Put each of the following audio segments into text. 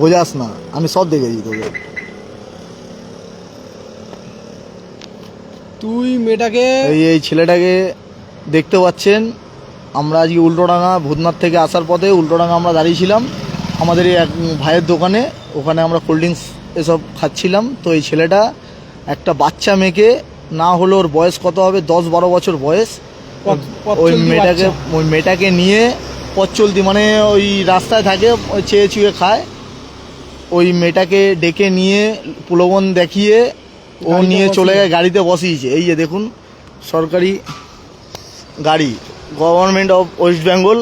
বোঝাস না আমি সব দেখেছি তোকে। তুই মেয়েটাকে এই এই ছেলেটাকে দেখতে পাচ্ছেন। আমরা আজকে উল্টোডাঙ্গা ভূতনাথ থেকে আসার পথে উল্টোডাঙ্গা আমরা দাঁড়িয়েছিলাম। আমাদের এই এক ভাইয়ের দোকানে ওখানে আমরা কোল্ড ড্রিঙ্কস এসব খাচ্ছিলাম। তো এই ছেলেটা একটা বাচ্চা মেয়েকে না হলে ওর বয়স কত হবে? দশ বারো বছর বয়স। ওই মেয়েটাকে ওই মেয়েটাকে নিয়ে পথ চলতি মানে ওই রাস্তায় থাকে ওই চেয়ে চুয়ে খায়। ওই মেয়েটাকে ডেকে নিয়ে প্রলোভন দেখিয়ে ও নিয়ে চলে। গিয়ে গাড়িতে বসিয়েছে। এই যে দেখুন সরকারি গাড়ি গভর্নমেন্ট অফ ওয়েস্ট বেঙ্গল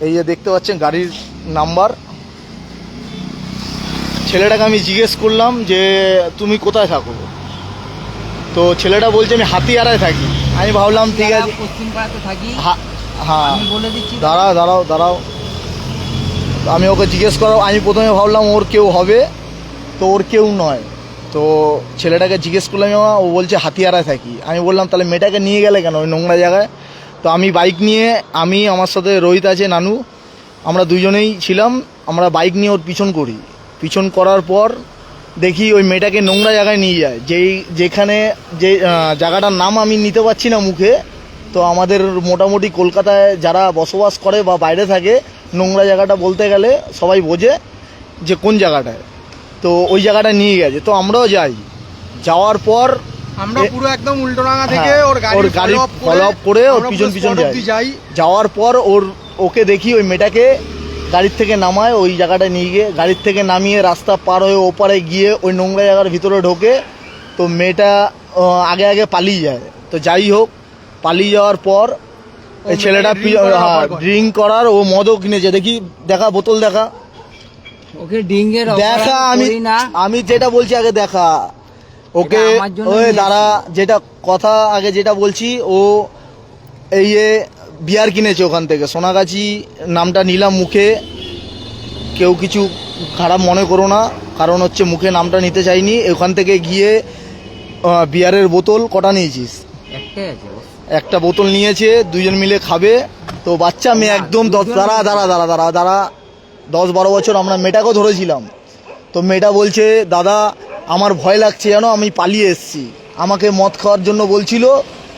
এই যে দেখতে পাচ্ছেন গাড়ির নাম্বার। ছেলেটাকে আমি জিজ্ঞেস করলাম যে তুমি কোথায় থাকো? তো ছেলেটা বলছে আমি হাতিয়ারায় থাকি। আমি ভাবলাম ঠিক আছে। থাকি। হ্যাঁ। বলে দিচ্ছি। দাঁড়াও দাঁড়াও দাঁড়াও। আমি ওকে জিজ্ঞেস করো আমি প্রথমে ভাবলাম ওর কেউ হবে তো ওর কেউ নয়। তো ছেলেটাকে জিজ্ঞেস করলাম আমার, ও বলছে হাতিয়ারায় থাকি। আমি বললাম তাহলে মেয়েটাকে নিয়ে গেলে কেন ওই নোংরা জায়গায়? তো আমি বাইক নিয়ে আমি আমার সাথে রোহিত আছে নানু আমরা দুজনেই ছিলাম। আমরা বাইক নিয়ে ওর পিছন করি। পিছন করার পর দেখি ওই মেয়েটাকে নোংরা জায়গায় নিয়ে যায়। যেই যেখানে যে জায়গাটার নাম আমি নিতে পারছি না মুখে তো আমাদের মোটামুটি কলকাতায় যারা বসবাস করে বা বাইরে থাকে নোংরা জায়গাটা বলতে গেলে সবাই বোঝে যে কোন জায়গাটায়। তো ওই জায়গাটা নিয়ে গেছে। তো আমরাও যাই। যাওয়ার পর আমরা পুরো একদম উল্টোডাঙ্গা থেকে হ্যাঁ, ওর ওর গাড়ি follow up করে ওর পিছন পিছন যাই। যাওয়ার পর ওর ওকে দেখি ওই মেয়েটাকে গাড়ির থেকে নামায় ওই জায়গাটা নিয়ে গিয়ে গাড়ির থেকে নামিয়ে রাস্তা পার হয়ে ওপারে গিয়ে ওই নোংরা জায়গার ভিতরে ঢোকে তো মেয়েটা আগে আগে পালিয়ে যায়। তো যাই হোক পালিয়ে যাওয়ার পর এই ছেলেটা drink করার ড্রিঙ্ক করার ও মদও কিনেছে দেখি দেখা বোতল দেখা। ওকে ডিঙ্গের দেখা আমি আমি যেটা বলছি আগে দেখা। ওকে ওই দাঁড়া যেটা কথা আগে যেটা বলছি ও এই বিয়ার কিনেছে ওখান থেকে। সোনাগাছি নামটা নিলাম মুখে। কেউ কিছু খারাপ মনে করো না কারণ হচ্ছে মুখে নামটা নিতে চাইনি। ওখান থেকে গিয়ে বিয়ারের বোতল কটা নিয়েছিস? একটাই আছে। একটা বোতল নিয়েছে দুজন মিলে খাবে। তো বাচ্চা মেয়ে একদম দশ দাঁড়া দাঁড়া দাঁড়া দাঁড়া দাঁড়া। দশ, বারো বছর আমরা মেয়েটাকেও ধরেছিলাম। তো মেয়েটা বলছে, দাদা, আমার ভয় লাগছে জানো, আমি পালিয়ে এসেছি। আমাকে মদ খাওয়ার জন্য বলছিল,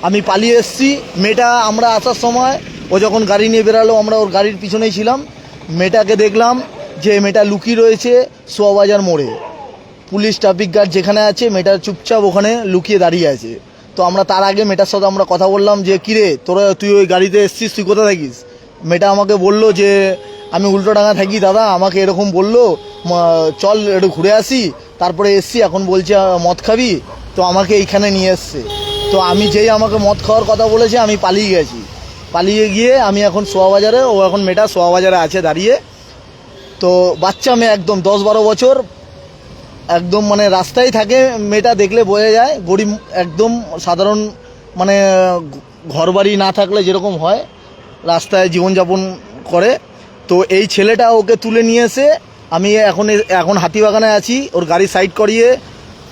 আমি পালিয়ে এসেছি। মেয়েটা আমরা আসার সময়, ও যখন গাড়ি নিয়ে বেরালো, আমরা ওর গাড়ির পিছনেই ছিলাম। মেয়েটাকে দেখলাম যে মেয়েটা লুকিয়ে রয়েছে সোয়াবাজার মোড়ে। পুলিশ, ট্রাফিক গার্ড যেখানে আছে, মেয়েটা চুপচাপ ওখানে লুকিয়ে দাঁড়িয়ে আছে। তো আমরা তার আগে মেয়েটার সাথে আমরা কথা বললাম যে, কিরে, তোরা, তুই ওই গাড়িতে এসছিস, তুই কোথায় থাকিস? মেয়েটা আমাকে বলল যে, আমি উল্টোডাঙ্গা থাকি, দাদা, আমাকে এরকম বলল চল একটু ঘুরে আসি, তারপরে এসছি, এখন বলছে, মদ খাবি? তো আমাকে এইখানে নিয়ে এসছে। তো আমি যেই আমাকে মদ খাওয়ার কথা বলেছে, আমি পালিয়ে গেছি। পালিয়ে গিয়ে আমি এখন সোয়াবাজারে ও এখন মেয়েটা সোয়াবাজারে আছে দাঁড়িয়ে। তো বাচ্চা মেয়ে একদম, দশ বারো বছর একদম মানে রাস্তায় থাকে মেয়েটা দেখলে বোঝা যায় গরিব একদম সাধারণ মানে ঘর বাড়ি না থাকলে যেরকম হয় রাস্তায় জীবনযাপন করে। তো এই ছেলেটা ওকে তুলে নিয়ে এসে আমি এখন এখন হাতিবাগানে আছি ওর গাড়ি সাইড করিয়ে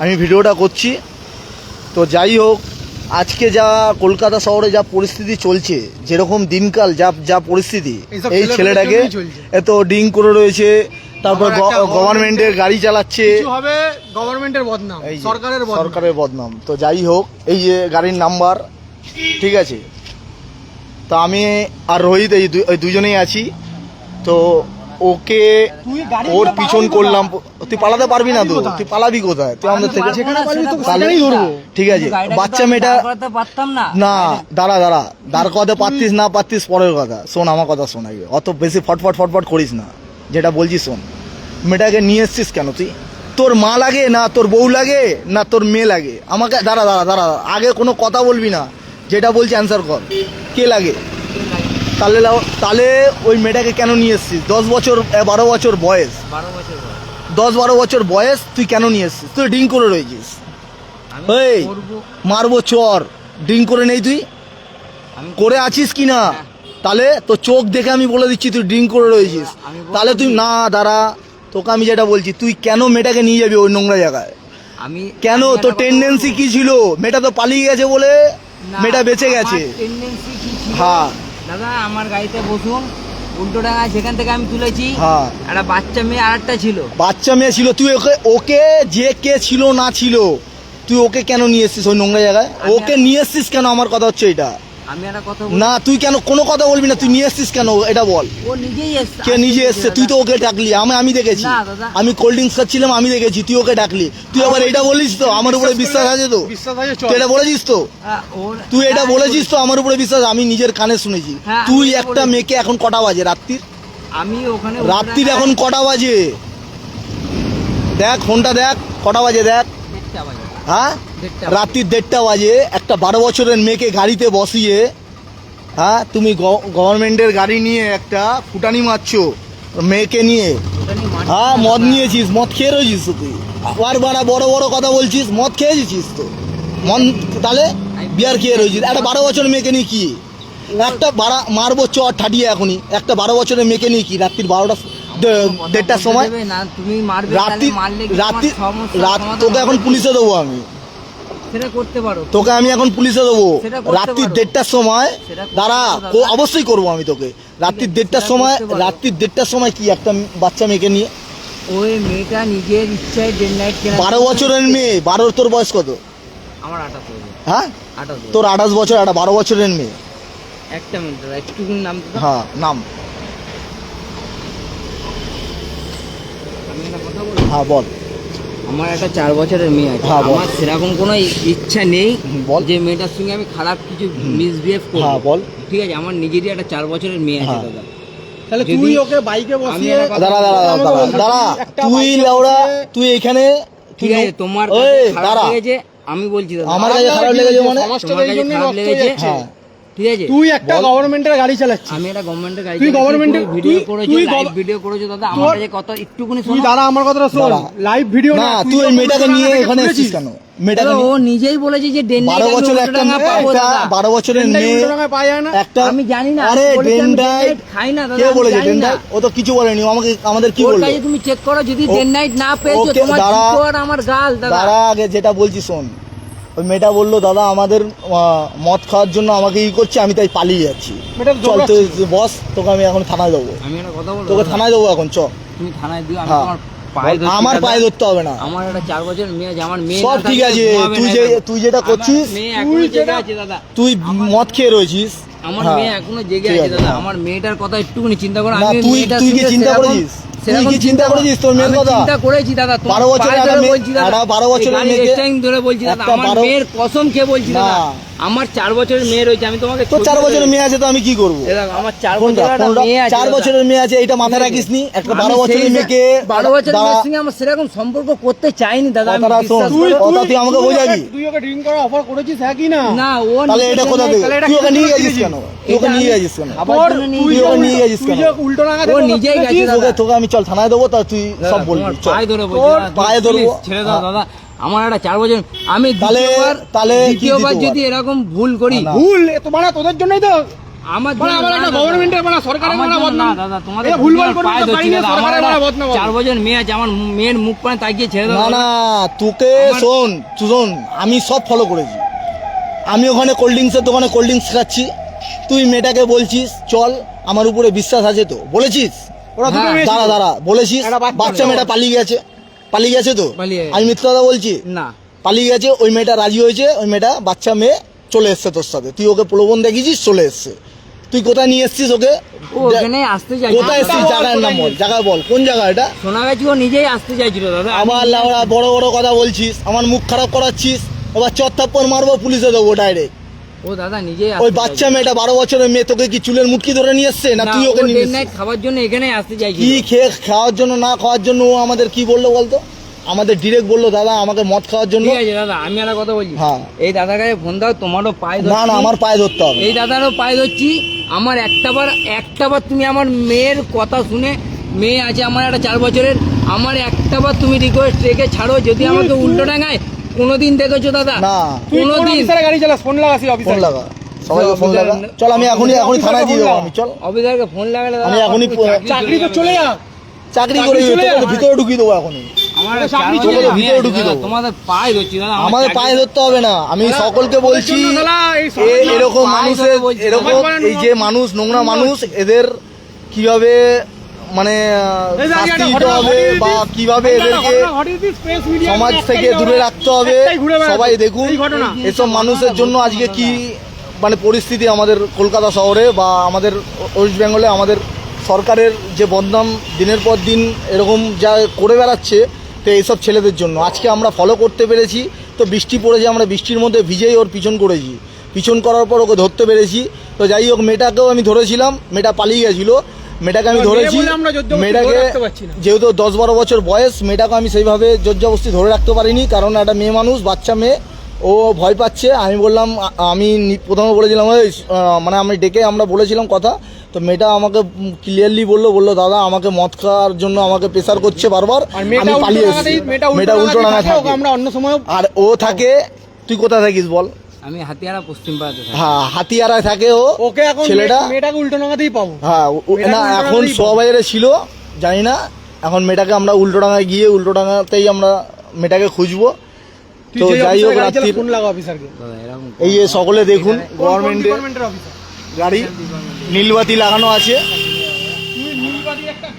আমি ভিডিওটা করছি। তো যাই হোক আজকে যা কলকাতা শহরে যা পরিস্থিতি চলছে যেরকম দিনকাল যা যা পরিস্থিতি এই ছেলেটাকে এত ডিং করে রয়েছে তারপর গভর্নমেন্টের গাড়ি চালাচ্ছে। হবে গভর্নমেন্টের বদনাম সরকারের বদনাম। সরকারের বদনাম। তো যাই হোক এই যে গাড়ির নাম্বার ঠিক আছে? তো আমি আর রোহিত এই দুজনেই আছি। তো ওকে ওর পিছন করলাম। তুই পালাতে পারবি না তো? তুই পালাবি কোথায়? তুই আমাদের থেকে যেখানে পারবি ধরবো। ঠিক আছে বাচ্চা মেয়েটা পারতাম না। না দাঁড়া দাঁড়া। দাঁড় করাতে পারতিস না পারতিস পরের কথা। শোন আমার কথা শোন আগে। অত বেশি ফটফট ফটফট করিস না। যেটা বলছিস শোন মেয়েটাকে নিয়ে এসছিস কেন তুই? তোর মা লাগে না তোর বউ লাগে না তোর মেয়ে লাগে? আমাকে দাঁড়া দাঁড়া দাঁড়া আগে কোনো কথা বলবি না। যেটা বলছি অ্যান্সার কর। কে লাগে? তাহলে তাহলে ওই মেয়েটাকে কেন নিয়ে এসছিস? দশ বছর বারো বছর বয়স। দশ বারো বছর বয়স তুই কেন নিয়ে এসছিস? তুই ড্রিঙ্ক করে রয়েছিস। এই মারবো চর। ড্রিঙ্ক করে নেই তুই? করে আছিস কি না? তাহলে তো চোখ দেখে আমি বলে দিচ্ছি তুই ড্রিঙ্ক করে রয়েছিস। তাহলে তুই না দাঁড়া। তোকে আমি যেটা বলছি তুই কেন মেয়েটাকে নিয়ে যাবি ওই নোংরা জায়গায়? আমি কেন তোর টেন্ডেন্সি। কি ছিল? মেয়েটা তো পালিয়ে গেছে বলে মেয়েটা বেঁচে গেছে। হ্যাঁ। দাদা আমার গাড়িতে বসুন উল্টো ডাঙা যেখান থেকে আমি তুলেছি হ্যাঁ। একটা বাচ্চা মেয়ে আর একটা ছিল। বাচ্চা মেয়ে ছিল তুই ওকে ওকে যে কে ছিল না ছিল তুই ওকে কেন নিয়ে এসছিস ওই নোংরা জায়গায়? ওকে নিয়ে এসছিস কেন? আমার কথা হচ্ছে এটা। আমি একটা কথা না তুই কেন কোনো কথা বলবি না? তুই নিয়ে এসছিস কেন? এটা বল। ও নিজেই এসছে। কে নিজে এসছে? তুই তো ওকে ডাকলি। আমি আমি দেখেছি। না, দাদা। আমি কোল্ড ড্রিঙ্কস খাচ্ছিলাম আমি দেখেছি। তুই ওকে ডাকলি। তুই আবার এটা বলিস তো? আমার উপরে বিশ্বাস আছে তো? বিশ্বাস আছে চল তুই এটা বলেছিস তো? হ্যাঁ, ওর- তুই এটা হ্যাঁ, বলেছিস তো? আমার উপরে বিশ্বাস। আমি নিজের কানে শুনেছি। হ্যাঁ, তুই একটা বলেছি। মেয়েকে এখন কটা বাজে? রাত্রির? আমি ওখানে রাত্রির এখন কটা বাজে? দেখ ফোনটা দেখ। কটা বাজে দেখ? হ্যাঁ? রাত্রির দেড়টা বাজে একটা বারো বছরের মেয়েকে গাড়িতে বসিয়ে হ্যাঁ তুমি গভর্নমেন্টের গাড়ি নিয়ে একটা ফুটানি মারছো মেয়েকে নিয়ে। হ্যাঁ মদ নিয়েছিস মদ খেয়ে রয়েছিস তুই। আবার বাড়া বড় বড় কথা বলছিস মদ খেয়েছিস তো। মন তাহলে বিয়ার খেয়ে রয়েছিস। একটা বারো বছরের মেয়েকে নিয়ে কি? একটা বাড়া মারবো চর ঠাটিয়ে এখনই। একটা বারো বছরের মেয়েকে নিয়ে কি? রাত্রির বারোটা দেড়টার সময় রাত্রি রাত্রি রাত তোকে এখন পুলিশে দেবো আমি। তোকে আমি এখন পুলিশে দেবো। রাত্রির দেড়টার সময় দাঁড়া। কো- অবশ্যই করব আমি তোকে। রাত্রির আছে, দেড়টার সময়। রাত্রির দেড়টার সময় কি একটা বাচ্চা মেয়েকে নিয়ে ওই মেয়েটা নিজের ইচ্ছায় নাইট বারো বছরের মেয়ে। বারোর তোর বয়স কত? আমার বছর হ্যাঁ তোর আঠাশ বছর একটা বারো বছরের মেয়ে। একটা মিনিট একটু নাম হ্যাঁ নাম আমি একটা কথা বলব হ্যাঁ বল। আমার একটা চার বছরের মেয়ে আছে। হ্যাঁ, আমার সেরকম কোনো ইচ্ছা নেই বল। যে মেয়েটার সঙ্গে আমি খারাপ কিছু মিসবিহেভ হ্যাঁ করব। বল। ঠিক আছে আমার নিজেরই একটা চার বছরের মেয়ে আছে হ্যাঁ। দাদা। তাহলে তুই ওকে বাইকে বসিয়ে দাঁড়া দাঁড়া দাঁড়া দাঁড়া একটা তুই লাউড়া তুই এখানে ঠিক আছে তোমার দাঁড়া। আমি বলছি দাদা। আমার কাছে খারাপ লেগেছে মানে? খারাপ লেগেছে? ঠিক আছে? তুই একটা গভর্নমেন্টের গাড়ি চালাচ্ছিস। আমি একটা গভর্নমেন্টের গাড়ি তুই government-এ- ভিডিও তুই- করেছ তুই লাইভ ভিডিও করেছ দাদা আমার কাছে কত একটুকুনি তুই শোনো। দাঁড়া আমার কথাটা শোন। লাইভ ভিডিও না তুই ওই মেয়েটাকে নিয়ে এখানে এসেছিস কেন? মেয়েটাকে ও নিজেই বলেছে যে ডেন বারো বছরের একটা একটা বারো বছরের মেয়ে পায় না? একটা আমি জানি না, আরে ডেন্ডাইট খাই না দাদা, কে বলেছে ডেন্ডাই? ও তো কিছু বলেনি আমাকে আমাদের কি বলল? কাছে তুমি চেক করো যদি ডেন নাইট না পেয়েছ তোমার। আর আমার গাল দাদা। দাঁড়া আগে যেটা বলছি শোন। ওই মেয়েটা বলল দাদা আমাদের মদ খাওয়ার জন্য আমাকে ই করছে আমি তাই পালিয়ে যাচ্ছি চল। তুই বস তোকে আমি এখন থানায় দেবো আমি একটা কথা বলব তোকে থানায় দেবো এখন চ তুমি থানায় দিও আমি হ্যাঁ। তোমার পায়ে আমার পায়ে ধরতে হবে না আমার একটা চার বছর মেয়ে আছে আমার মেয়ে সব ঠিক আছে তুই যে তুই যেটা করছিস তুই যেটা- আছে দাদা তুই মদ খেয়ে রয়েছিস আমার হ্যাঁ। মেয়ে এখনও জেগে আছে দাদা হ্যাঁ। আমার মেয়েটার কথা একটুখানি চিন্তা করো আমি তুই- তুই কি চিন্তা করেছিস? সেরকম কি চিন্তা করেছিস? তোর মেয়ের কথা? চিন্তা করেছি দাদা তোমার বারো বছরের পায়ে একটা মেয়ে- বলছি দাদা। একটা বারো এই বছরের গাড়ির ধরে বলছি দাদা আমার মেয়ের কসম খেয়ে বলছি দাদা? আমার চার বছরের মেয়ে রয়েছে আমি তোমাকে তোর চার বছরের মেয়ে আছে তো আমি কি করব? আমার চার? বছরের চার বছরের মেয়ে আছে এটা মাথায় রাখিস নি একটা বারো বছরের মেয়েকে বারো বছরের মেয়ের সঙ্গে আমার সেরকম সম্পর্ক করতে চাইনি দাদা তুই- কথা তুই আমাকে বোঝাবি? তুই ওকে ড্রিঙ্ক করার অফার করেছিস হ্যাঁ কি না? না ও তাহলে এটা কোথা নেয়, থেকে তুই ওকে নিয়ে গেছিস কেন? তুই ওকে নিয়ে আমি- গেছিস কেন? আবার তোর- জন্য নিয়ে তুই তুই ওকে নিয়ে গেছিস কেন? উল্টো নাগা ও নিজেই তুলেছিস, তোকে তোকে আমি চল থানায় দেবো তা তুই সব বলবি পায়ে ধরবো। ছেড়ে দাও হ্যাঁ। দাদা। আমার একটা চার বছর আমি তাহলে- দ্বিতীয়বার তাহলে দ্বিতীয়বার? যদি এরকম ভুল করি ভুল? এ তো মানে তোদের জন্যই তো। আমার মানে আমার একটা গভর্নমেন্টের মানে সরকারের মানে বদনাম। দাদা তোমাদের ভুলভাল দুজনের তো ধরছি পারিনি, সরকারের মানে বদনাম। চার বছর মেয়ে আছে আমার মেয়ের মুখ পানে তাকিয়ে ছেড়ে দাও। না না তোকে শোন শোন আমি সব ফলো করেছি। আমি ওখানে কোল্ড ড্রিঙ্কসের দোকানে কোল্ড ড্রিঙ্কস খাচ্ছি। তুই মেয়েটাকে বলছিস চল আমার উপরে বিশ্বাস আছে তো বলেছিস? ওরা দুটো হ্যাঁ। দাঁড়া দাঁড়া বলেছিস বাচ্চা মেয়েটা পালিয়ে গেছে। পালিয়ে গেছে তো? পালিয়ে গেছে। আমি মিথ্যা কথা বলছি? না। পালিয়ে গেছে ওই মেয়েটা রাজি হয়েছে ওই মেয়েটা বাচ্চা মেয়ে চলে এসছে তোর সাথে। তুই ওকে প্রলোভন দেখিয়েছিস চলে এসছে। তুই কোথায় নিয়ে এসছিস ওকে? ও ওখানে আসতে চাই কোথায় এসছিস? জায়গার নাম বল নিয়ে জায়গা বল। কোন জায়গা এটা? শোনা গেছে ও নিজেই আসতে চাইছিল দাদা। আমি- আবার লাউড়া বড় বড় কথা বলছিস আমার মুখ খারাপ করাচ্ছিস এবার চর থাপ্পড় মারবো পুলিশে দেবো ডাইরেক্ট ও দাদা নিজেই ওই বাচ্চা মেয়েটা বারো বছরের মেয়ে তোকে কি চুলের মুটকি ধরে নিয়ে এসছে? না তুই ওকে নিয়ে নাইট? খাবার জন্য এখানে আসতে চাইছিল। কি খেয়ে খাওয়ার জন্য না খাওয়ার জন্য ও আমাদের কি বলল বলতো? আমাদের ডিরেক্ট বলল দাদা আমাকে মদ খাওয়ার জন্য ঠিক আছে দাদা আমি একটা কথা বলছি। হ্যাঁ। এই দাদার কাছে ফোন দাও তোমারও পায়ে না না আমার পায়ে ধরতে হবে। এই দাদারও পায়ে ধরছি। আমার একটাবার একটাবার তুমি আমার মেয়ের কথা শুনে মেয়ে আছে আমার একটা চার বছরের আমার একটাবার তুমি রিকোয়েস্ট রেখে ছাড়ো যদি আমাকে উল্টো ডাঙায় কোনোদিন দেখেছ দাদা? না। কোনোদিন। গাড়ি চালাস? ফোন লাগাসি ফোন লাগা। সবাইকে ফোন লাগা। চল আমি এখনই এখনই থানায় দিয়ে দেবো আমি চল। অফিসারকে ফোন লাগালে আমি এখনই চাকরি তো চলে যা। চাকরি করে। ভিতরে ঢুকিয়ে দেবো এখনই। আমাদের পায়ে ধরতে হবে না। আমি সকলকে বলছি এরকম মানুষের এরকম এই যে মানুষ। নোংরা মানুষ এদের কীভাবে মানে শাস্তি দিতে হবে বা। কীভাবে এদেরকে সমাজ থেকে দূরে রাখতে হবে। সবাই দেখুন এসব মানুষের জন্য আজকে কি মানে পরিস্থিতি আমাদের কলকাতা শহরে বা আমাদের ওয়েস্ট বেঙ্গলে আমাদের সরকারের যে বদনাম দিনের পর দিন এরকম যা করে বেড়াচ্ছে তো এইসব ছেলেদের জন্য। আজকে আমরা ফলো করতে পেরেছি তো বৃষ্টি পড়েছে আমরা বৃষ্টির মধ্যে ভিজেই ওর পিছন করেছি। পিছন করার পর ওকে ধরতে পেরেছি। তো যাই হোক মেয়েটাকেও আমি ধরেছিলাম মেয়েটা পালিয়ে গেছিল। মেয়েটাকে আমি ধরেছি মেয়েটাকে। যেহেতু দশ বারো বছর বয়স মেয়েটাকে আমি সেইভাবে জোরজবস্তি ধরে রাখতে পারিনি কারণ একটা মেয়ে মানুষ বাচ্চা মেয়ে ও ভয় পাচ্ছে। আমি বললাম আমি প্রথমে বলেছিলাম "ওই, মানে আমি ডেকে আমরা বলেছিলাম কথা। তো মেয়েটা আমাকে ক্লিয়ারলি বলল বলল দাদা আমাকে মদ খাওয়ার জন্য আমাকে প্রেশার করছে বারবার। আমি পালিয়ে এসেছি। মেয়েটা উল্টো আর ও থাকে তুই কোথায় থাকিস বল? আমি হাতিয়ারা পশ্চিম থাকি। হ্যাঁ হাতিয়ারায় থাকে ও। ওকে এখন ছেলেটা মেয়েটাকে পাবো। হ্যাঁ না এখন সবাইরে ছিল জানি না। এখন মেয়েটাকে আমরা উল্টো ডাঙায় গিয়ে উল্টো ডাঙাতেই আমরা মেয়েটাকে খুঁজবো। তো যাই হোক রাত্রির এই যে সকলে দেখুন। গভর্নমেন্টের গাড়ি। নীলবাতি লাগানো আছে।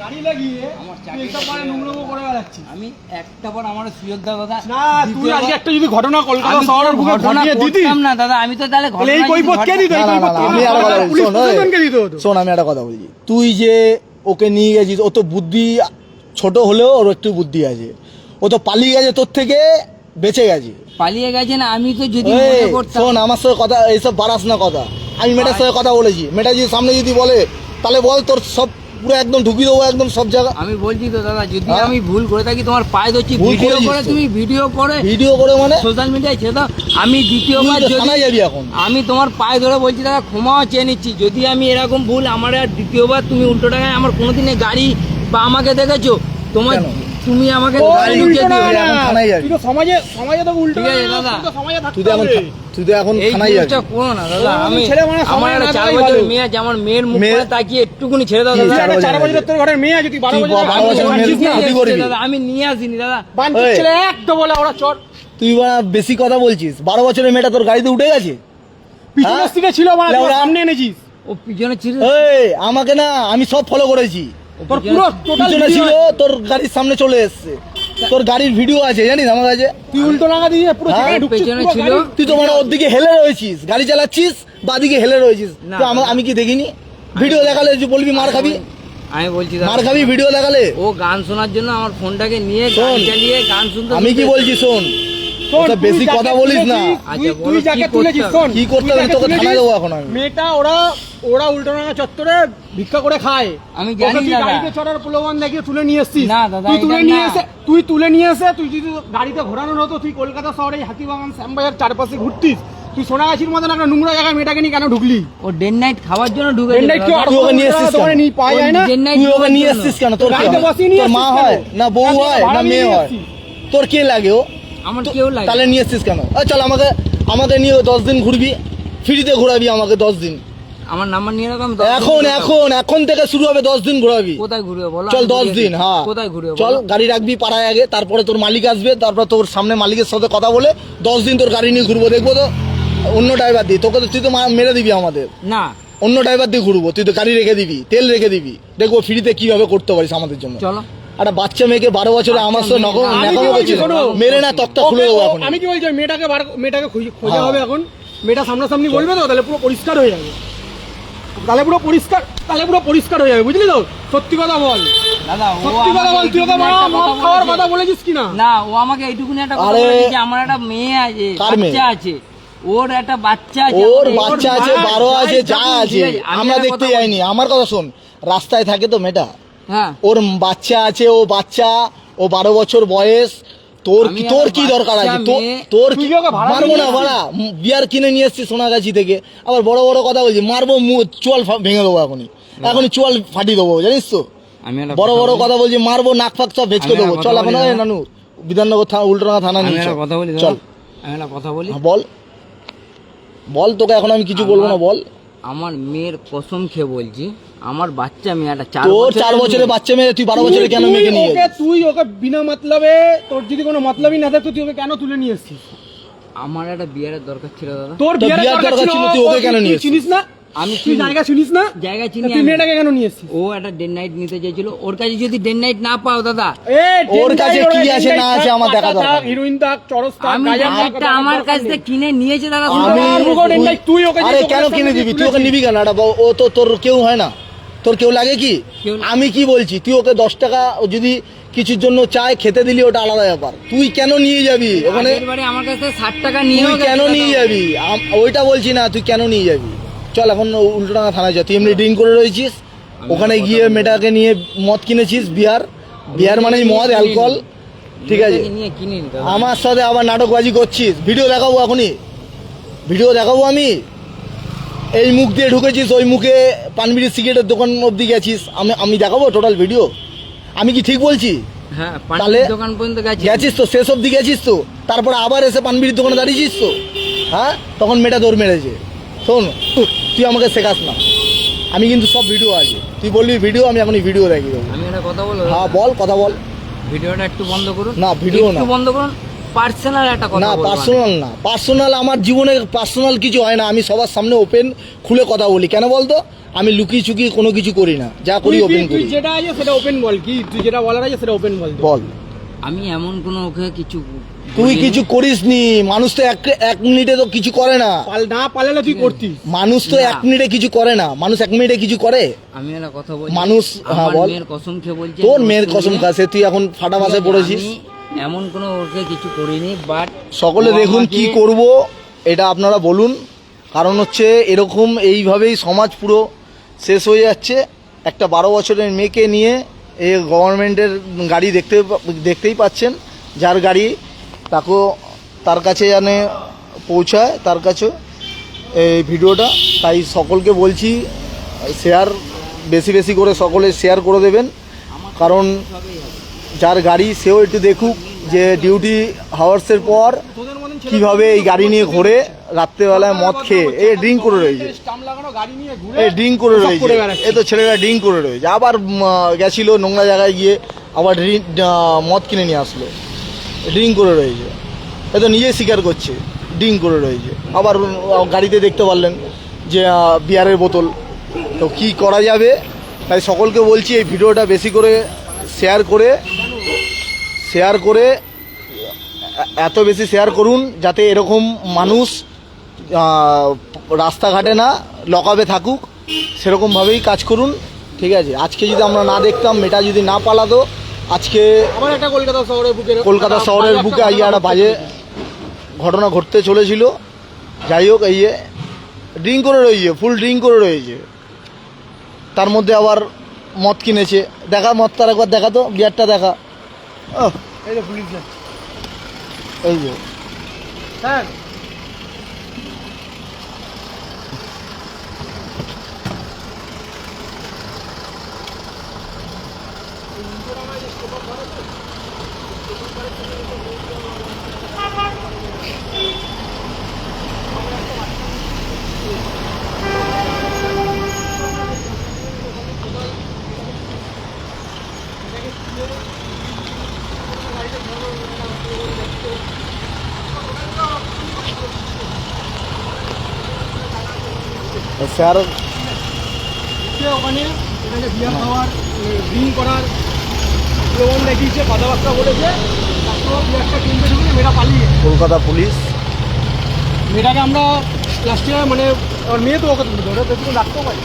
গাড়ি লাগিয়ে তুই মানে নোংরামো করে আমি একটা বার আমার সুযোগ দাও দাদা। না তুই আজকে একটা যদি ঘটনা কলকাতা শহরের বুকে ঘটিয়ে দিতি। না দাদা। আমি তো তাহলে তাহলে এই কৈফত কে দিত? এই না না কৈফত আমি আর কথা বলি, শোন, এই, প্রশাসনকে দিত হতো শোন আমি একটা কথা বলছি তুই যে ওকে নিয়ে গেছিস ও তো বুদ্ধি ছোট হলেও ওর একটু বুদ্ধি আছে। ও তো পালিয়ে গেছে তোর থেকে বেঁচে গেছে। পালিয়ে গেছে না আমি তো যদি শোন আমার সঙ্গে কথা এইসব বাড়াস না কথা। আমি মেয়েটার সঙ্গে কথা বলেছি। মেয়েটা যদি সামনে যদি বলে তাহলে বল তোর সব পুরো একদম ঢুকিয়ে দেবো একদম সব জায়গা। আমি বলছি তো দাদা যদি হ্যাঁ? আমি ভুল করে থাকি তোমার পায়ে ধরছি ভিডিও করে তুমি ভিডিও করে ভিডিও করে মানে? সোশ্যাল মিডিয়ায় ছেড়ে দাও। আমি দ্বিতীয়বার থানায় যাবি এখন। আমি তোমার পায়ে ধরে বলছি দাদা ক্ষমাও চেয়ে নিচ্ছি। যদি আমি এরকম ভুল আমার আর দ্বিতীয়বার তুমি উল্টো টাকায় আমার কোনোদিনে গাড়ি বা আমাকে দেখেছ তোমার? তুমি আমাকে দিও। থানায় যাবি। সমাজে সমাজে তো উল্টো ঠিক আছে, দাদা। তুই তো তো এখন তুই তো এখন থানায় করো না দাদা আমি মানুষ আমার একটা চার বছরের মেয়ে আছে আমার মেয়ের মুখ মেয়ে- করে তাকিয়ে একটুকুনি ছেড়ে দাও দাদা চার বছরের তোর ঘরের মেয়ে আছে তুই বারো নিয়ে করবি। দাদা আমি নিয়ে আসিনি দাদা বাঞ্চির। ছেলে একটা বলে ওরা চর তুই বাড়া বেশি কথা বলছিস বারো বছরের মেয়েটা তোর গাড়িতে উঠে গেছে পিছনের হ্যাঁ? দিকে ছিল মানে সামনে এনেছিস ও পিছনে ছিল আমাকে না আমি সব ফলো করেছি তোর পুরো টোটাল ছিল? তোর গাড়ির সামনে চলে এসছে। তোর গাড়ির ভিডিও আছে জানিস আমার কাছে? তুই উল্টো লাগা দিয়ে পুরো হ্যাঁ, পেছনে ছিল। তুই তো মানে ওর দিকে হেলে রয়েছিস গাড়ি চালাচ্ছিস বা দিকে হেলে রয়েছিস। আমি কি দেখিনি? ভিডিও দেখালে বলবি মার খাবি? আমি বলছি মার খাবি ভিডিও দেখালে? ও গান শোনার জন্য আমার ফোনটাকে নিয়ে গান চালিয়ে গান শুনতে আমি কি বলছি শোন? তুই বেশি যাকে কথা বলিস না। তুই- বলো তুই কি যাকে তুলেছিস, শোন, কি করতে হবে? তোকে থানায় দেবো এখন আমি। মেয়েটা ওরা ওরা উল্টোডাঙ্গা চত্বরে ভিক্ষা করে খায়। আমি জানি তুই গাড়িতে চড়ার প্রলোভন দেখিয়ে তুলে নিয়ে এসছিস। না দাদা, তুই তুলে নিয়ে এসে তুই তুলে নিয়ে এসে তুই যদি গাড়িতে ঘোরানোর হতো তুই কলকাতা শহরে হাতিবাগান শ্যামবাজার চারপাশে ঘুরতিস। তুই সোনাগাছির মতন একটা নোংরা জায়গায় মেয়েটাকে নিয়ে কেন ঢুকলি? ও ডে নাইট খাওয়ার জন্য ঢুকে Midnight কেউ ওকে নিয়ে এসছিস কেন? যায় না? তুই ওকে নিয়ে এসছিস কেন? তোর গাড়িতে বসিয়ে নিয়ে তোর মা হয়? না বউ হয়? না মেয়ে হয় তোর কে লাগে ও? আমার কেউ লাগে তাহলে নিয়ে এসছিস কেন? চল আমাকে আমাকে নিয়ে দশ দিন ঘুরবি ফ্রিতে ঘোরাবি আমাকে দশ দিন। আমার নাম্বার নিয়ে রাখো এখন এখন এখন থেকে শুরু হবে দশ দিন ঘোরাবি। কোথায় ঘুরবে বলো? চল দশ দিন হ্যাঁ। কোথায় ঘুরবে চল গাড়ি রাখবি পাড়ায় আগে তারপরে তোর মালিক আসবে তারপর তোর সামনে মালিকের সাথে কথা বলে দশ দিন তোর গাড়ি নিয়ে ঘুরবো। দেখব তো অন্য ড্রাইভার দিই তোকে তো তুই তো মেরে দিবি আমাদের। না। অন্য ড্রাইভার দিয়ে ঘুরবো তুই তো গাড়ি রেখে দিবি তেল রেখে দিবি। দেখব ফ্রিতে কীভাবে করতে পারিস আমাদের জন্য। চলো। একটা বাচ্চা মেয়েকে বারো বছরে আমার সাথে নকল মেরে না তক্তা খুলে দেবো এখন। আমি কি বলছি মেয়েটাকে বার মেয়েটাকে খোঁজা হ্যাঁ। হবে এখন? মেয়েটা সামনাসামনি বলবে তো তাহলে পুরো পরিষ্কার হয়ে যাবে। তাহলে পুরো পরিষ্কার তাহলে পুরো পরিষ্কার হয়ে যাবে বুঝলি তো? সত্যি কথা বল। সত্যি কথা বল তুই ওকে এইটুকুনি মা একটা মদ কথা খাওয়ার কথা বলেছিস কি না না ও আমাকে এইটুকুনি একটা কথা আরে, বলেছে যে আমার একটা মেয়ে আছে বাচ্চা আছে। ওর একটা বাচ্চা আছে ওর বাচ্চা আছে বারো আছে যা আছে আমরা দেখতে যাইনি। আমার কথা শোন রাস্তায় থাকে তো মেয়েটা। হ্যাঁ। ওর বাচ্চা আছে ও বাচ্চা ও বারো বছর বয়স। তোর কি- তোর কি দরকার আছে? তোর তোর কি মারবো না? ভাড়া। বিয়ার কিনে নিয়ে এসছি সোনাগাছি থেকে। আবার বড় বড় কথা বলছি মারবো মু- চোয়াল ভেঙে দেবো এখনই। এখনই চোয়াল ফাটিয়ে দেবো জানিস তো? বড় বড় কথা বলছি মারবো নাক ফাক সব ভেজকে দেবো। চল এখন। নানু। বিধাননগর থানা উল্টোডাঙ্গা থানা নিয়ে কথা বলি চল। কথা বলি হ্যাঁ, বল। বল। তোকে এখন আমি কিছু বলব না বল। আমার মেয়ের কসম খেয়ে বলছি আমার বাচ্চা মেয়েটা একটা চার তোর চার বছরের বাচ্চা মেয়ে তুই বারো বছরে কেন মেয়েকে নিয়ে ওকে তুই ওকে বিনা মতলবে তোর যদি কোনো মতলবই না থাকতো তুই ওকে কেন তুলে নিয়ে এসেছিস? আমার একটা বিয়ের দরকার ছিল দাদা। তোর বিয়ের দরকার ছিল তুই ওকে কেন নিয়েছিস নিয়ে চিনিস না? আমি তুই জায়গা চিনিস না? জায়গা চিনি তুই মেয়েটাকে কেন নিয়ে এসছিস? ও একটা ডে নাইট নিতে চেয়েছিল। ওর কাছে যদি ডে নাইট না পাও দাদা। ওর কাছে কি আছে না আছে আমার দেখা দরকার। হিরোইন থাক, চরস থাক, আমি গাঁজা একটা আমার দরকার কাছ থেকে কিনে নিয়েছে দাদা আমি- তুই ওকে আরে কেন কিনে দিবি? তুই ওকে নিবি কেন? এটা ও তো তোর কেউ হয় না। তোর কেউ লাগে কি? আমি কি বলছি? তুই ওকে দশ টাকা যদি কিছুর জন্য চায় খেতে দিলি ওটা আলাদা ব্যাপার। তুই কেন নিয়ে যাবি? ওখানে আমার কাছে ষাট টাকা নিয়ে কেন নিয়ে যাবি? আম- ওইটা বলছি না তুই কেন নিয়ে যাবি? চল এখন উল্টোডাঙ্গা থানায় যা। তুই এমনি ড্রিঙ্ক করে রয়েছিস ওখানে গিয়ে মেয়েটাকে নিয়ে মদ কিনেছিস বিয়ার। বিয়ার মানেই মদ অ্যালকোহল। ঠিক আছে। আমার সাথে আবার নাটকবাজি করছিস। ভিডিও দেখাবো এখনই। ভিডিও দেখাবো আমি। এই মুখ দিয়ে ঢুকেছিস ওই মুখে পানবিড়ি সিগারেটের দোকান অবধি গেছিস। আমি আমি দেখাবো টোটাল ভিডিও আমি কি ঠিক বলছি? হ্যাঁ তাহলে দোকান পর্যন্ত গেছিস তো শেষ অবধি গেছিস তো। তারপরে আবার এসে পানবিড়ির দোকানে দাঁড়িয়েছিস তো? হ্যাঁ? তখন মেয়েটা দৌড় মেরেছে। শোন তুই আমাকে শেখাস না। আমি কিন্তু সব ভিডিও আছে। তুই বলবি ভিডিও আমি এখনই ভিডিও দেখিয়ে দেবো আমি একটা কথা বলব হ্যাঁ বল কথা বল। ভিডিওটা একটু বন্ধ করুন। না, ভিডিও না। বন্ধ করুন। পার্সোনাল একটা কথা না আমি। পার্সোনাল না। পার্সোনাল আমার জীবনে পার্সোনাল কিছু হয় না। আমি সবার সামনে ওপেন খুলে কথা বলি। কেন বলতো? আমি লুকিয়ে চুকিয়ে কোনো কিছু করি না। যা করি ওপেন করি। যেটা আছে সেটা ওপেন বল কি? তুই যেটা বলার আছে সেটা ওপেন বল বল। আমি এমন কোনো ওকে কিছু তুই কিছু করিস নি মানুষ তো এক এক মিনিটে তো কিছু করে না। পাল না পালালে তুই করতি মানুষ তো এক মিনিটে কিছু করে না। মানুষ এক মিনিটে কিছু করে? আমি একটা কথা বলছি। মানুষ- হ্যাঁ, বল। মেয়ের কসম খেয়ে বলছি তোর মেয়ের কসম কাছে তুই এখন ফাটা মাসে পড়েছিস। এমন কোনো ওকে কিছু করিনি বাট সকলে দেখুন কি করব এটা আপনারা বলুন। কারণ হচ্ছে এরকম এইভাবেই সমাজ পুরো শেষ হয়ে যাচ্ছে। একটা বারো বছরের মেয়েকে নিয়ে এই গভর্নমেন্টের গাড়ি দেখতে দেখতেই পাচ্ছেন, যার গাড়ি তাকেও তার কাছে যেন পৌঁছায়, তার কাছে এই ভিডিওটা। তাই সকলকে বলছি শেয়ার বেশি বেশি করে সকলে শেয়ার করে দেবেন। কারণ যার গাড়ি সেও একটু দেখুক। যে ডিউটি হাওয়ার্সের পর কীভাবে এই গাড়ি নিয়ে ঘোরে? রাত্রেবেলায় মদ খেয়ে। এ ড্রিঙ্ক করে রয়েছে। এই ড্রিঙ্ক করে রয়েছে। এ তো ছেলেরা ড্রিঙ্ক করে রয়েছে। আবার গেছিল নোংরা জায়গায় গিয়ে আবার ড্রিঙ্ক মদ কিনে নিয়ে আসলো। ড্রিঙ্ক করে রয়েছে। এ তো নিজেই স্বীকার করছে। ড্রিঙ্ক করে রয়েছে। আবার গাড়িতে দেখতে পারলেন যে বিয়ারের বোতল। তো কি করা যাবে? তাই সকলকে বলছি এই ভিডিওটা বেশি করে শেয়ার করে শেয়ার করে এত বেশি শেয়ার করুন যাতে এরকম মানুষ রাস্তাঘাটে না লকাবে থাকুক সেরকমভাবেই কাজ করুন ঠিক আছে? আজকে যদি আমরা না দেখতাম মেয়েটা যদি না পালাতো আজকে একটা কলকাতা শহরের বুকে কলকাতা শহরের বুকে আইয়া একটা বাজে ঘটনা ঘটতে চলেছিল। যাই হোক এই ড্রিঙ্ক করে রয়েছে ফুল ড্রিঙ্ক করে রয়েছে। তার মধ্যে আবার মদ কিনেছে। দেখা মদ তার একবার দেখা তো বিয়ারটা দেখা। আহ, এই যে পুলিশ। এই যে স্যার স্যার ওখানে এখানে বিয়ার খাওয়ার ড্রিঙ্ক করার প্রবণ দেখিয়েছে কথাবার্তা বলেছে মেয়েটা পালিয়ে কলকাতা পুলিশ। মেয়েটাকে আমরা লাস্টে মানে আমার মেয়ে তো ওকে ধরে বেশি রাখতেও পারি।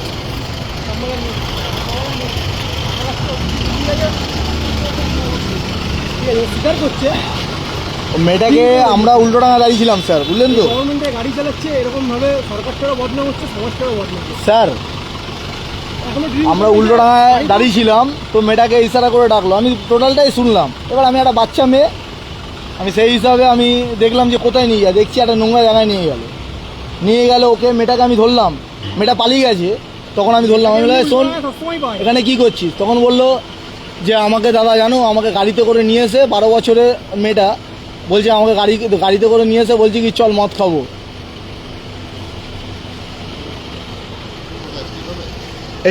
স্বীকার করছে। মেয়েটাকে আমরা উল্টোডাঙা দাঁড়িয়েছিলাম স্যার বুঝলেন তো? গাড়ি চালাচ্ছে এরকম ভাবে সরকারটারও বদনাম হচ্ছে সমাজটারও বদনাম স্যার আমরা উল্টোডাঙায় দাঁড়িয়েছিলাম তো মেয়েটাকে ইশারা করে ডাকলো। আমি টোটালটাই শুনলাম। এবার আমি একটা বাচ্চা মেয়ে আমি সেই হিসাবে আমি দেখলাম যে কোথায় নিয়ে যায়। দেখছি একটা নোংরা জায়গায় নিয়ে গেল। নিয়ে গেল ওকে মেয়েটাকে আমি ধরলাম। মেয়েটা পালিয়ে গেছে। তখন আমি ধরলাম আমি বললাম শোন এখানে কি করছিস? তখন বলল যে আমাকে দাদা জানো আমাকে গাড়িতে করে নিয়ে এসে বারো বছরের মেয়েটা বলছে আমাকে গাড়ি গাড়িতে করে নিয়ে এসে বলছে কি, চল মদ খাব।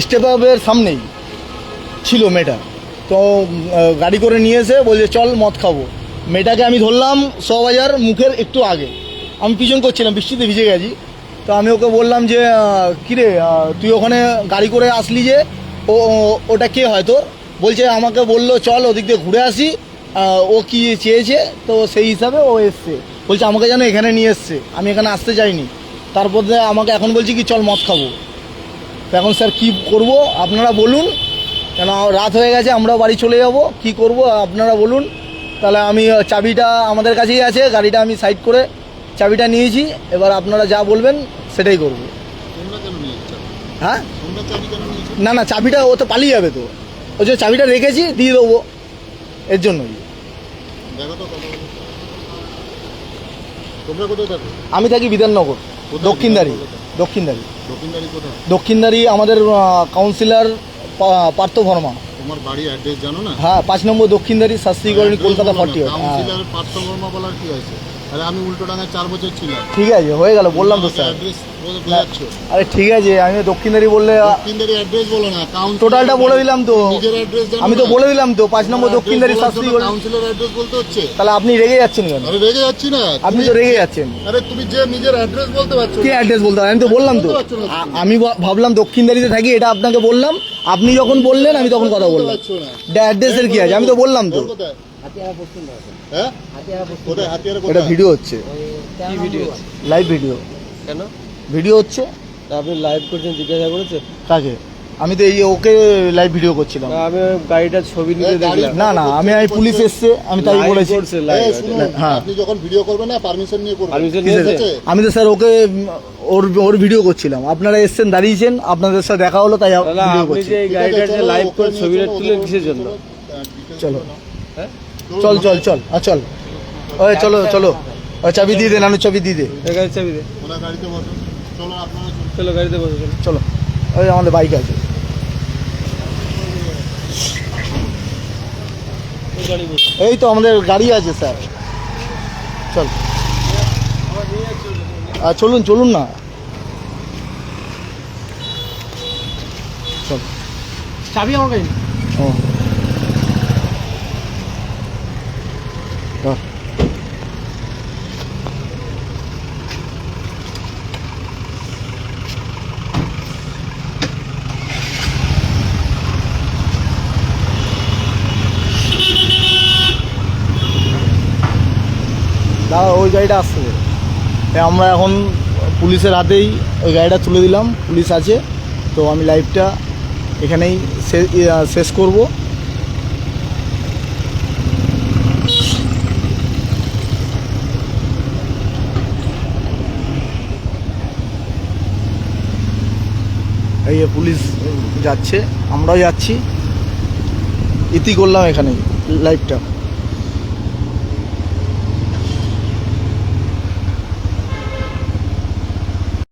স্টেপ আপের সামনেই ছিল মেয়েটা। তো গাড়ি করে নিয়ে এসে বলছে, চল মদ খাব। মেয়েটাকে আমি ধরলাম শোবাজার মুখের একটু আগে। আমি পিছন করছিলাম, বৃষ্টিতে ভিজে গেছি। তো আমি ওকে বললাম যে কিরে তুই ওখানে গাড়ি করে আসলি যে? ও, ওটা কে হয় তোর? বলছে, আমাকে বলল, চল ওদিক দিয়ে ঘুরে আসি। ও কি চেয়েছে তো সেই হিসাবে ও এসছে। বলছে আমাকে যেন এখানে নিয়ে এসছে। আমি এখানে আসতে চাইনি তারপর আমাকে এখন বলছি কি চল মদ খাব। তো এখন স্যার কী করব? আপনারা বলুন। কেন রাত হয়ে গেছে আমরাও বাড়ি চলে যাব। কি করব? আপনারা বলুন। তাহলে আমি চাবিটা আমাদের কাছেই আছে। গাড়িটা আমি সাইড করে চাবিটা নিয়েছি। এবার আপনারা যা বলবেন সেটাই করব। হ্যাঁ? না না চাবিটা ও তো পালিয়ে যাবে তো। ওই যে চাবিটা রেখেছি দিয়ে দেবো। এর জন্যই। আমি থাকি বিধাননগর দক্ষিণদারি? দক্ষিণদারি দক্ষিণদারি আমাদের কাউন্সিলর পার্থ ভর্মা তোমার বাড়ি অ্যাড্রেস জানো না? হ্যাঁ পাঁচ number Dakshindari Shastri colony Kolkata forty হ্যাঁ। কাউন্সিলর পার্থ বর্মা বলার কি আছে আরে আমি চার বছর ছিলাম। ঠিক আছে হয়ে গেল বললাম তো স্যার। আরে ঠিক আছে আমি দক্ষিণদারি বললে দক্ষিণদারি অ্যাড্রেস বলো না টোটালটা বলে দিলাম তো। আমি তো বলে দিলাম তো পাঁচ number Dakshindari colony councillor address বলতে হচ্ছে? তাহলে আপনি রেগে যাচ্ছেন কেন? আরে রেগে যাচ্ছি না। আপনি তো রেগে যাচ্ছেন। আরে তুমি যে নিজের অ্যাড্রেস বলতে পারছ কে। অ্যাড্রেস বলতে? আমি তো বললাম তো। আমি ভাবলাম দক্ষিণদারিতে থাকি এটা আপনাকে বললাম। আপনি যখন বললেন আমি তখন কথা বললাম। অ্যাড্রেসের কি আছে? আমি তো বললাম তো? হ্যাঁ? কোথায়? হাতিয়ারে এটা কোথায়? ভিডিও হচ্ছে। কি ভিডিও লাইভ ভিডিও কেন? ভিডিও হচ্ছে? আপনি লাইভ করছেন জিজ্ঞাসা কাকে? আমি তো এই ওকে লাইভ ভিডিও করছিলাম। আমি গাড়িটার ছবি নিতে গাড়ি- দেখলাম। না না আমি আমি পুলিশ এসছে আমি তাই Live বলেছি। করছে, এই, live শুনুন, হ্যাঁ। আপনি যখন ভিডিও করবেন না পারমিশন নিয়ে করবেন। Permission কিসের? নিয়েছে? আছে? আমি তো স্যার ওকে উম, ওর ওর ভিডিও করছিলাম। আপনারা এসছেন দাঁড়িয়েছেন আপনাদের সাথে দেখা হলো তাই ভিডিও আপনি করছি। যে এই ঠিক আছে, গাড়িটার যে চলো, লাইভ ওকে করে নিয়ে ছবিটা চলো, তুলেন ওকে কিসের নিয়ে জন্য? চলো, আহ, details চলো। বলো। চল চল চল আ চল। ওই চলো চলো। ওই চাবি দিয়ে দে নানু চাবি দিয়ে দে। গাড়ির চাবি দে। ওনার গাড়িতে বসো। চলো আপনারা চলো। গাড়িতে বসে চলো। চলো। ওই আমাদের বাইক আছে ওই গাড়ি বসে। এই তো আমাদের গাড়ি আছে স্যার। চল। আর চলুন চলুন না। চল। চাবি আমার কাছে ও। ওই গাড়িটা আসছে। এ আমরা এখন পুলিশের হাতেই ওই গাড়িটা তুলে দিলাম, পুলিশ আছে। তো আমি লাইভটা এখানেই শে- শেষ করব। এই পুলিশ যাচ্ছে, আমরাও যাচ্ছি। ইতি করলাম এখানেই, লাইভটা।